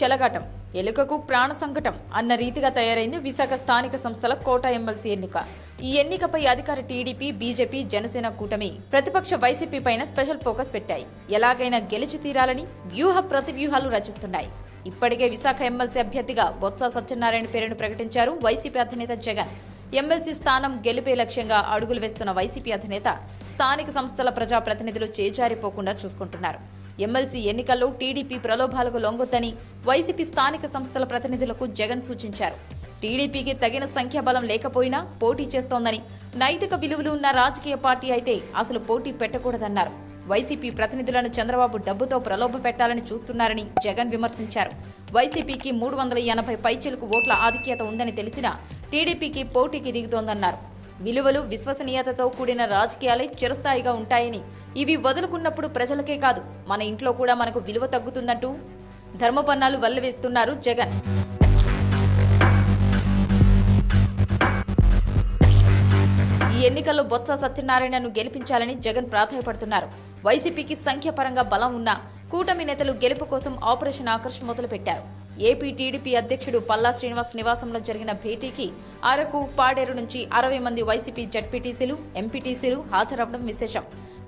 చెలగాటం ఎలుకకు ప్రాణ సంకటం అన్న రీతిగా తయారైంది విశాఖ స్థానిక సంస్థల కోట ఎమ్మెల్సీ ఎన్నిక. ఈ ఎన్నికపై అధికార టీడీపీ బీజేపీ జనసేన కూటమి ప్రతిపక్ష వైసీపీ పైన స్పెషల్ ఫోకస్ పెట్టాయి. ఎలాగైనా గెలిచి తీరాలని వ్యూహ ప్రతివ్యూహాలు రచిస్తున్నాయి. ఇప్పటికే విశాఖ ఎమ్మెల్సీ అభ్యర్థిగా బొత్స సత్యనారాయణ పేరును ప్రకటించారు వైసీపీ అధినేత జగన్. ఎమ్మెల్సీ స్థానం గెలిపే లక్ష్యంగా అడుగులు వేస్తున్న వైసీపీ అధినేత స్థానిక సంస్థల ప్రజాప్రతినిధులు చేజారిపోకుండా చూసుకుంటున్నారు. ఎమ్మెల్సీ ఎన్నికల్లో టీడీపీ ప్రలోభాలకు లొంగొద్దని వైసీపీ స్థానిక సంస్థల ప్రతినిధులకు జగన్ సూచించారు. టీడీపీకి తగిన సంఖ్యాబలం లేకపోయినా పోటీ చేస్తోందని నైతిక విలువలు ఉన్న రాజకీయ పార్టీ అయితే అసలు పోటీ పెట్టకూడదన్నారు. వైసీపీ ప్రతినిధులను చంద్రబాబు డబ్బుతో ప్రలోభ పెట్టాలని చూస్తున్నారని జగన్ విమర్శించారు. వైసీపీకి మూడు వందల ఎనభై పైచిలకు ఓట్ల ఆధిక్యత ఉందని తెలిసినా టీడీపీకి పోటీకి దిగుతోందన్నారు. విలువలు విశ్వసనీయతతో కూడిన రాజకీయాలే చిరస్థాయిగా ఉంటాయని. ఇవి వదులుకున్నప్పుడు ప్రజలకే కాదు మన ఇంట్లో కూడా మనకు విలువ తగ్గుతుందంటూ ధర్మపన్నాలు వల్లవేస్తున్నారు జగన్. ఈ ఎన్నికల్లో బొత్స సత్యనారాయణను గెలిపించాలని జగన్ ప్రాధాయపడుతున్నారు. వైసీపీకి సంఖ్యాపరంగా బలం ఉన్న కూటమి నేతలు గెలుపు కోసం ఆపరేషన్ ఆకర్ష్ మొదలుపెట్టారు. ఏపీ టీడీపీ అధ్యక్షుడు పల్లా శ్రీనివాస్ నివాసంలో జరిగిన భేటీకి అరకు పాడేరు నుంచి అరవై మంది వైసీపీ జడ్పీటీసీలు ఎంపీటీసీలు హాజరవడం విశేషం.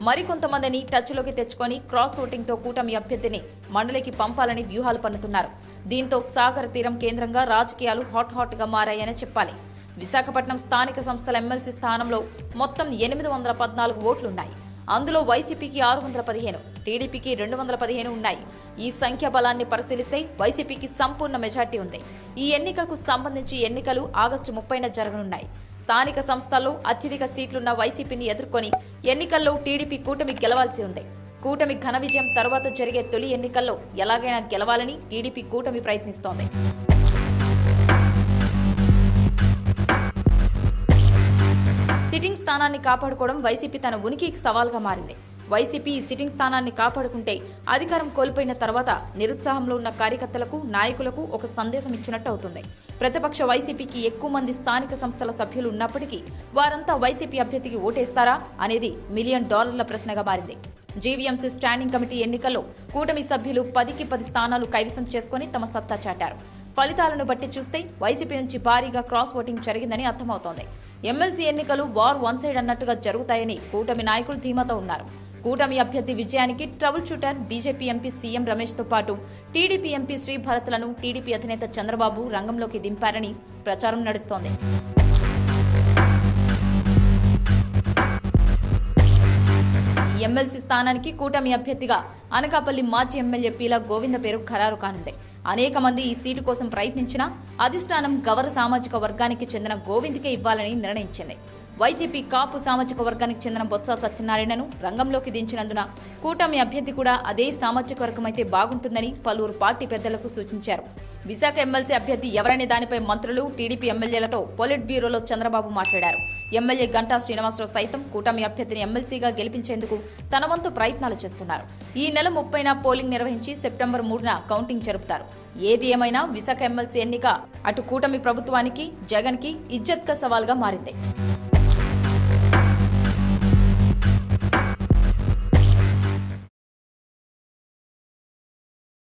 మరికొంతమందిని టచ్లోకి తెచ్చుకొని క్రాస్ ఓటింగ్తో కూటమి అభ్యర్థిని మండలికి పంపాలని వ్యూహాలు పన్నుతున్నారు. దీంతో సాగర్ తీరం కేంద్రంగా రాజకీయాలు హాట్ హాట్గా మారాయని చెప్పాలి. విశాఖపట్నం స్థానిక సంస్థల ఎమ్మెల్సీ స్థానంలో మొత్తం ఎనిమిది వందల పద్నాలుగు ఓట్లున్నాయి. అందులో వైసీపీకి ఆరు వందల పదిహేను టీడీపీకి రెండు వందల పదిహేను ఉన్నాయి. ఈ సంఖ్యా బలాన్ని పరిశీలిస్తే వైసీపీకి సంపూర్ణ మెజార్టీ ఉంది. ఈ ఎన్నికకు సంబంధించి ఎన్నికలు ఆగస్టు ముప్పైన జరగనున్నాయి. స్థానిక సంస్థల్లో అత్యధిక సీట్లున్న వైసీపీని ఎదుర్కొని ఎన్నికల్లో టీడీపీ కూటమి గెలవాల్సి ఉంది. కూటమి ఘన విజయం తర్వాత జరిగే తొలి ఎన్నికల్లో ఎలాగైనా గెలవాలని టీడీపీ కూటమి ప్రయత్నిస్తోంది. సిట్టింగ్ స్థానాన్ని కాపాడుకోవడం వైసీపీ తన ఉనికికి సవాల్గా మారింది. వైసీపీ ఈ సిట్టింగ్ స్థానాన్ని కాపాడుకుంటే అధికారం కోల్పోయిన తర్వాత నిరుత్సాహంలో ఉన్న కార్యకర్తలకు నాయకులకు ఒక సందేశం ఇచ్చినట్టు అవుతుంది. ప్రతిపక్ష వైసీపీకి ఎక్కువ మంది స్థానిక సంస్థల సభ్యులు ఉన్నప్పటికీ వారంతా వైసీపీ అభ్యర్థికి ఓటేస్తారా అనేది మిలియన్ డాలర్ల ప్రశ్నగా మారింది. జీవీఎంసీ స్టాండింగ్ కమిటీ ఎన్నికల్లో కూటమి సభ్యులు పదికి పది స్థానాలు కైవసం చేసుకుని తమ సత్తా చాటారు. ఫలితాలను బట్టి చూస్తే వైసీపీ నుంచి భారీగా క్రాస్ ఓటింగ్ జరిగిందని అర్థమవుతోంది. ఎమ్మెల్సీ ఎన్నికలు వార్ వన్ సైడ్ అన్నట్టుగా జరుగుతాయని కూటమి నాయకులు ధీమాతో ఉన్నారు. కూటమి అభ్యర్థి విజయానికి trouble shooter BJP MP CM రమేష్తో పాటు టీడీపీ ఎంపీ శ్రీ భరత్లను టీడీపీ అధినేత చంద్రబాబు రంగంలోకి దింపారని ప్రచారం నడుస్తోంది. ఎమ్మెల్సీ స్థానానికి కూటమి అభ్యర్థిగా అనకాపల్లి మాజీ ఎమ్మెల్యే పీలా గోవింద పేరు ఖరారు కానుంది. అనేక మంది ఈ సీటు కోసం ప్రయత్నించినా అధిష్టానం గవర సామాజిక వర్గానికి చెందిన గోవింద్కే ఇవ్వాలని నిర్ణయించింది. వైసీపీ కాపు సామాజిక వర్గానికి చెందిన బొత్స సత్యనారాయణను రంగంలోకి దించినందున కూటమి అభ్యర్థి కూడా అదే సామాజిక వర్గమైతే బాగుంటుందని పలువురు పార్టీ పెద్దలకు సూచించారు. విశాఖ ఎమ్మెల్సీ అభ్యర్థి ఎవరనే దానిపై మంత్రులు టీడీపీ ఎమ్మెల్యేలతో పొలిట్ బ్యూరోలో చంద్రబాబు మాట్లాడారు. ఎమ్మెల్యే గంటా శ్రీనివాసరావు సైతం కూటమి అభ్యర్థిని ఎమ్మెల్సీగా గెలిపించేందుకు తన వంతు ప్రయత్నాలు చేస్తున్నారు. ఈ నెల ముప్పైన పోలింగ్ నిర్వహించి సెప్టెంబర్ మూడున కౌంటింగ్ జరుపుతారు. ఏది ఏమైనా విశాఖ ఎమ్మెల్సీ ఎన్నిక అటు కూటమి ప్రభుత్వానికి జగన్కి ఇజ్జత్క సవాల్గా మారింది.